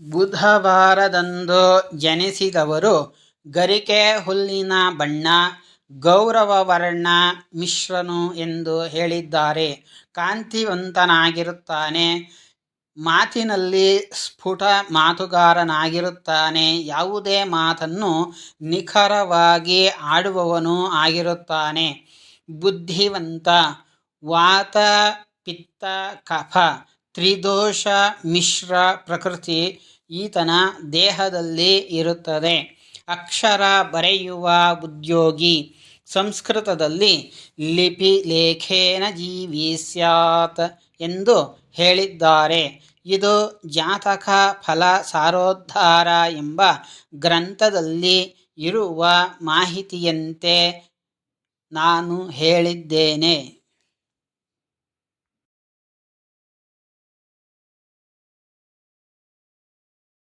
ಬುಧವಾರದಂದು ಜನಿಸಿದವರು ಗರಿಕೆ ಹುಲ್ಲಿನ ಬಣ್ಣ ಗೌರವರ್ಣ ಮಿಶ್ರನು ಎಂದು ಹೇಳಿದ್ದಾರೆ. ಕಾಂತಿವಂತನಾಗಿರುತ್ತಾನೆ, ಮಾತಿನಲ್ಲಿ ಸ್ಫುಟ ಮಾತುಗಾರನಾಗಿರುತ್ತಾನೆ, ಯಾವುದೇ ಮಾತನ್ನು ನಿಖರವಾಗಿ ಆಡುವವನು ಆಗಿರುತ್ತಾನೆ. ಬುದ್ಧಿವಂತ, ವಾತ, ಪಿತ್ತ, ಕಫ ತ್ರಿದೋಷ ಮಿಶ್ರ ಪ್ರಕೃತಿ ಈತನ ದೇಹದಲ್ಲಿ ಇರುತ್ತದೆ. ಅಕ್ಷರ ಬರೆಯುವ ಉದ್ಯೋಗಿ ಸಂಸ್ಕೃತದಲ್ಲಿ ಲಿಪಿ ಲೇಖೇನ ಜೀವಿ ಸ್ಯಾತ್ ಎಂದು ಹೇಳಿದ್ದಾರೆ. ಇದು ಜಾತಕ ಫಲ ಸಾರೋದ್ಧಾರ ಎಂಬ ಗ್ರಂಥದಲ್ಲಿ ಇರುವ ಮಾಹಿತಿಯಂತೆ ನಾನು ಹೇಳಿದ್ದೇನೆ.